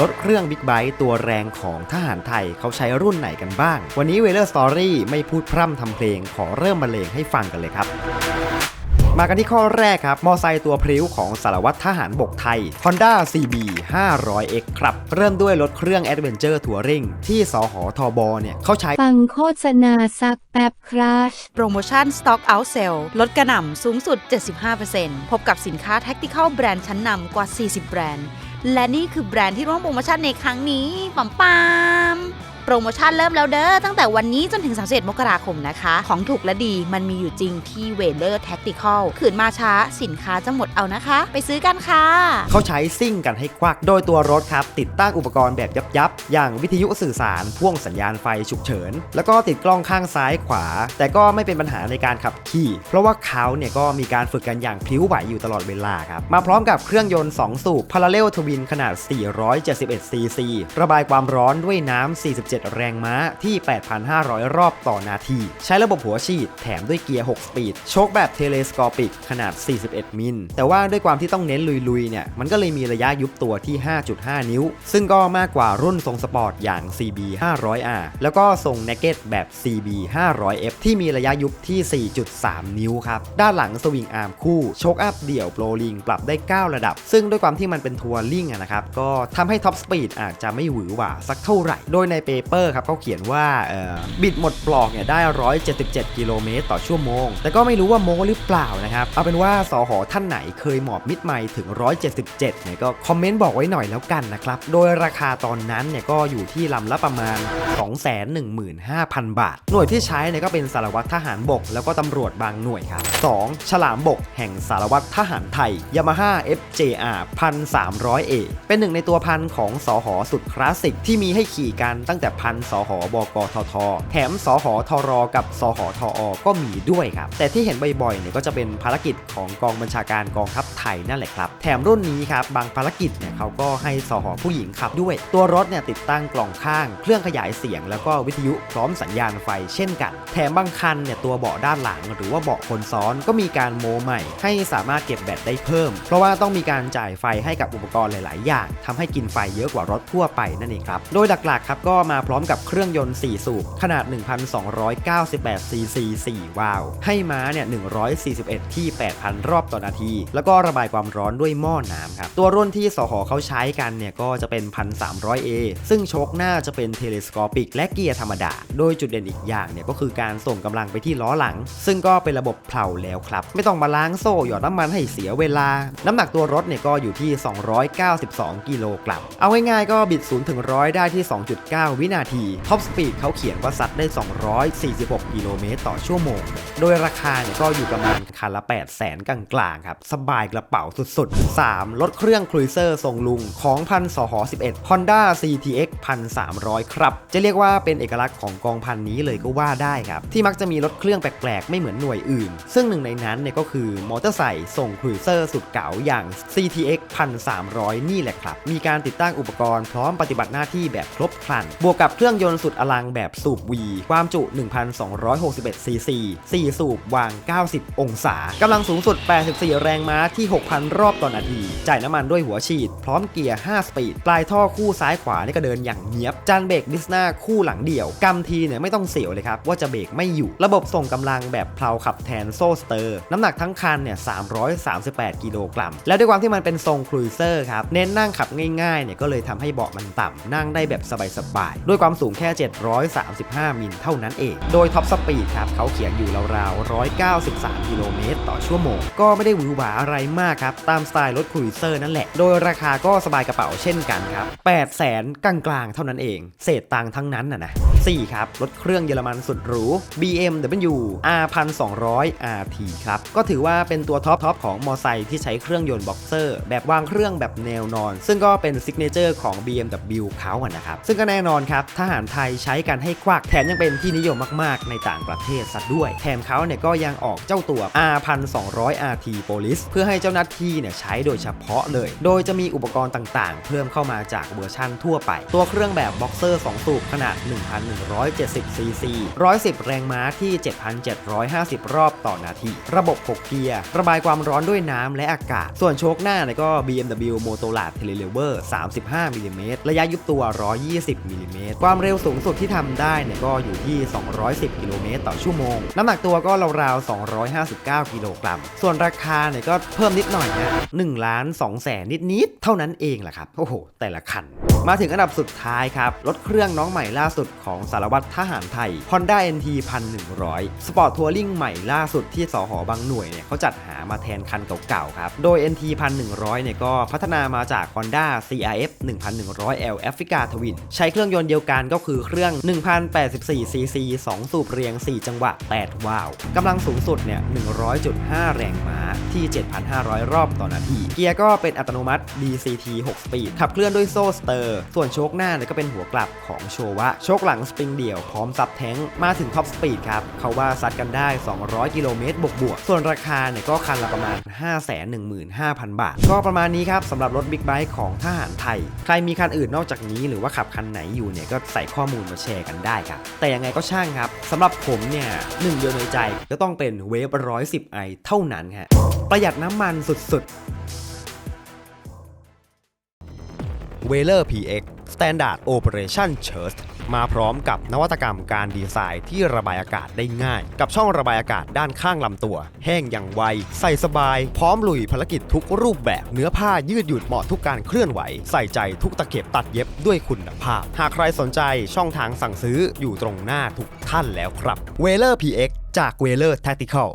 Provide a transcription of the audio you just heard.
รถเครื่องบิ๊กไบค์ตัวแรงของทหารไทยเขาใช้รุ่นไหนกันบ้าง วันนี้เวเลอร์สตอรี่ไม่พูดพร่ำทำเพลง ขอเริ่มบรรเลงให้ฟังกันเลยครับมากันที่ข้อแรกครับ มอไซค์ตัวพริ้วของสารวัตรทหารบกไทย Honda CB 500X ครับ เริ่มด้วยรถเครื่อง Adventure Touring ที่สหทบเนี่ยเขาใช้ฟังโฆษณาสักแป๊บครัชโปรโมชั่น Stock Out Sale ลดกระหน่ำสูงสุด 75%พบกับสินค้า Tactical แบรนด์ชั้นนำกว่า 40 แบรนด์ และนี่คือแบรนด์ที่ร่วมโปรโมชั่นในครั้งนี้ปั๊มปาม โปรโมชั่นเริ่มแล้วเด้อตั้งแต่วันนี้จนถึง31มกราคมนะคะ ของถูกและดีมันมีอยู่จริงที่เวเลอร์แท็กติคอลขืนมาช้าสินค้าจะหมดเอานะคะ ไปซื้อกันค่ะ เขาใช้ซิ่งกันให้ควักโดยตัวรถครับ ติดตั้งอุปกรณ์แบบยับๆอย่างวิทยุสื่อสารพ่วงสัญญาณไฟฉุกเฉิน แล้วก็ติดกล้องข้างซ้ายขวา แต่ก็ไม่เป็นปัญหาในการขับขี่ เพราะว่าเขาเนี่ยก็มีการฝึกกันอย่างพลิ้วไหวอยู่ตลอดเวลาครับมาพร้อมกับเครื่องยนต์ 2 สูบ Parallel Twin ขนาด 471 cc ระบายความร้อนด้วยน้ำ47แรงม้าที่ 8,500 รอบต่อนาที ใช้ระบบหัวฉีดแถมด้วยเกียร์ 6 สปีด โชคแบบเทเลสกอปิกขนาด 41 มิล แต่ว่าด้วยความที่ต้องเน้นลุยๆ เนี่ย มันก็เลยมีระยะยุบตัวที่ 5.5 นิ้ว ซึ่งก็มากกว่ารุ่นทรงสปอร์ตอย่าง CB 500R แล้วก็ทรง Naked แบบ CB 500F ที่มีระยะยุบที่ 4.3 นิ้วครับ ด้านหลังสวิงอาร์มคู่โชคอัพเดี่ยวโปรลิงปรับได้ 9 ระดับ ซึ่งด้วยความที่มันเป็นทัวริงนะครับ ก็ทำให้ท็อปสปีดอาจจะไม่หวือหวาสักเท่าไหร่ โดยในเปเปอร์ครับเขาเขียนว่าบิดหมดปลอกเนี่ยได้ 177 กิโลเมตรต่อชั่วโมง แต่ก็ไม่รู้ว่าโมหรือเปล่านะครับ เอาเป็นว่าสอหอท่านไหนเคยหมอบมิดไมล์ถึง 177เนี่ยก็คอมเมนต์บอกไว้หน่อยแล้วกันนะครับ โดยราคาตอนนั้นเนี่ยก็อยู่ที่ลำละประมาณ 215,000 บาท หน่วยที่ใช้เนี่ยก็เป็นสารวัตรทหารบก แล้วก็ตำรวจบางหน่วยครับ 2. ฉลามบกแห่งสารวัตรทหารไทย Yamaha FJR 1300A เป็นหนึ่งในตัวพันของสอหอสุดคลาสสิกที่มีให้ขี่กันตั้งแต่พันสหอบกทท แถมสหอทรกับสหอทอ ก็มีด้วยครับ แต่ที่เห็นบ่อยๆเนี่ยก็จะเป็นภารกิจของกองบัญชาการกองทัพไทยนั่นแหละครับ แถมรุ่นนี้ครับบางภารกิจเนี่ยเขาก็ให้สหอผู้หญิงขับด้วย ตัวรถเนี่ยติดตั้งกล่องข้าง เครื่องขยายเสียง แล้วก็วิทยุพร้อมสัญญาณไฟเช่นกัน แถมบางคันเนี่ยตัวเบาะด้านหลัง หรือว่าเบาะคนซ้อนก็มีการโมใหม่ ให้สามารถเก็บแบตได้เพิ่ม เพราะว่าต้องมีการจ่ายไฟให้กับอุปกรณ์หลาย ๆ อย่างทำให้กินไฟเยอะกว่ารถทั่วไปนั่นเองครับ โดยหลัก ๆ ครับก็มาพร้อมกับเครื่องยนต์ 4 สูบ ขนาด 1,298ซีซี4วาล์วให้ม้าเนี่ย 141 ที่ 8,000 รอบต่อนาที แล้วก็ระบายความร้อนด้วยหม้อน้ำครับ ตัวรุ่นที่สหอเขาใช้กันเนี่ย ก็จะเป็น 1,300A ซึ่งโชคหน้าจะเป็นเทเลสกอปิกและเกียร์ธรรมดา โดยจุดเด่นอีกอย่างเนี่ย ก็คือการส่งกำลังไปที่ล้อหลัง ซึ่งก็เป็นระบบเพลาแล้วครับ ไม่ต้องมาล้างโซ่หยอดน้ำมันให้เสียเวลา น้ำหนักตัวรถเนี่ยก็อยู่ที่ 292 กิโลกรัม เอาง่ายๆก็บิด0ถึง100 ได้ที่ 2.9 วิวินาทีท็อปสปีดเขาเขียนว่าซัดได้ 246 กิโลเมตรต่อชั่วโมง โดยราคาเนี่ยก็อยู่ประมาณคันละ 8 0 0แสนกลางๆครับ สบายกระเป๋าสุดๆ 3. รถเครื่องครูเซอร์ทรงลุงของพันสห11 Honda CTX 1300 ครับ จะเรียกว่าเป็นเอกลักษณ์ของกองพันนี้เลยก็ว่าได้ครับ ที่มักจะมีรถเครื่องแปลกๆ ไม่เหมือนหน่วยอื่น ซึ่งหนึ่งในนั้นเนี่ยก็คือมอเตอร์ไซค์ส่งครูเซอร์สุดเก๋าอย่าง CTX 1300 นี่แหละครับ มีการติดตั้งอุปกรณ์พร้อมปฏิบัติหน้าที่แบบครบครันบวกกับเครื่องยนต์สุดอลังแบบสูบ V ความจุ 1,261ซีซี4สูบวาง 90 องศากำลังสูงสุด 84 แรงม้าที่ 6,000 รอบต่อนาที จ่ายน้ำมันด้วยหัวฉีด พร้อมเกียร์ 5 สปีด ปลายท่อคู่ซ้ายขวานี่ก็เดินอย่างเงียบ จานเบรกดิสนาคู่หลังเดี่ยวกำทีเนี่ยไม่ต้องเสียวเลยครับ ว่าจะเบรกไม่อยู่ ระบบส่งกำลังแบบเพลาขับแทนโซ่สเตอร์ น้ำหนักทั้งคันเนี่ย 338 กิโลกรัม และด้วยความที่มันเป็นทรงครูเซอร์ครับ เน้นนั่งขับง่ายๆ เนี่ยก็เลยทำให้เบาะมันต่ำนั่งได้แบบสบายๆด้วยความสูงแค่ 735 มิลเท่านั้นเอง โดยท็อปสปีดครับเขาเขียนอยู่ราวๆ 193 กิโลเมตรต่อชั่วโมง ก็ไม่ได้หวือหวาอะไรมากครับ ตามสไตล์รถครูเซอร์นั่นแหละ โดยราคาก็สบายกระเป๋าเช่นกันครับ8แสนกลางๆ เท่านั้นเอง เศษตังทั้งนั้นน่ะนะ 4 ครับ รถเครื่องเยอรมันสุดหรู BMW R 1200 RT ครับ ก็ถือว่าเป็นตัวท็อปทอปของมอไซค์ที่ใช้เครื่องยนต์บ็อกเซอร์ แบบวางเครื่องแบบแนวนอน ซึ่งก็เป็นซิกเนเจอร์ของ BMW เขาอะนะครับ ซึ่งก็แน่นอนครับครับทหารไทยใช้กันให้ควักแถมยังเป็นที่นิยมมากๆ ในต่างประเทศซะด้วย แถมเขาเนี่ยก็ยังออกเจ้าตัว R1200 RT Police เพื่อให้เจ้าหน้าที่เนี่ยใช้โดยเฉพาะเลย โดยจะมีอุปกรณ์ต่างๆ เพิ่มเข้ามาจากเวอร์ชั่นทั่วไป ตัวเครื่องแบบบ็อกเซอร์2สูบขนาด 1,170ซีซี110 แรงม้าที่ 7,750 รอบต่อนาที ระบบ 6 เกียร์ ระบายความร้อนด้วยน้ำและอากาศ ส่วนโชคหน้าเนี่ยก็ BMW Motorrad Telelever 35มิลลิเมตรระยะยุบตัว 120มิลลิเมตร ความเร็วสูงสุดที่ทำได้เนี่ยก็อยู่ที่ 210 กิโลเมตรต่อชั่วโมง น้ำหนักตัวก็ราวๆ 259 กิโลกรัม ส่วนราคาเนี่ยก็เพิ่มนิดหน่อยนะ1ล้าน2แสนนิดๆ เท่านั้นเองแหละครับ โอ้โห แต่ละคัน มาถึงอันดับสุดท้ายครับ รถเครื่องน้องใหม่ล่าสุดของสารวัตรทหารไทย Honda NT 1100 สปอร์ตทัวริงใหม่ล่าสุดที่สหบางหน่วยเนี่ยเขาจัดหามาแทนคันเก่าๆครับ โดย NT 1100 เนี่ยก็พัฒนามาจาก Honda CRF 1100L Africa Twin ใช้เครื่องยนต์เดียวกันก็คือเครื่อง 1084 cc 2 สูบเรียง 4 จังหวะ 8 วาล์วกำลังสูงสุดเนี่ย 100.5 แรงม้าที่ 7,500 รอบต่อนาที เกียร์ก็เป็นอัตโนมัติ DCT 6 สปีด ขับเคลื่อนด้วยโซ่สเตอร์ส่วนโชคหน้าเนี่ยก็เป็นหัวกลับของโชวะ โชคหลังสปริงเดี่ยวพร้อมซับแท้งมาถึงท็อปสปีดครับ เขาว่าซัดกันได้ 200 กิโลเมตรบวกบวกๆส่วนราคาเนี่ยก็คันละประมาณ 515,000 บาท ก็ประมาณนี้ครับสำหรับรถบิ๊กไบค์ของทหารไทย ใครมีคันอื่นนอกจากนี้หรือว่าขับคันไหนอยู่เนี่ยก็ใส่ข้อมูลมาแชร์กันได้ครับ แต่ยังไงก็ช่างครับสำหรับผมเนี่ยหนึ่งเดียวในใจก็ต้องเป็นเวฟ110ไอเท่านั้นฮะประหยัดน้ำมันสุดๆ w e l e r PX Standard Operation Church มาพร้อมกับนวัตกรรมการดีไซน์ที่ระบายอากาศได้ง่าย กับช่องระบายอากาศด้านข้างลำตัว แห้งอย่างไว ใส่สบาย พร้อมลุยภารกิจทุกรูปแบบ เนื้อผ้ายืดหยุ่นเหมาะทุกการเคลื่อนไหว ใส่ใจทุกตะเข็บตัดเย็บด้วยคุณภาพ หากใครสนใจช่องทางสั่งซื้ออยู่ตรงหน้าทุกท่านแล้วครับ w e l e r PX จาก w e l e r Tactical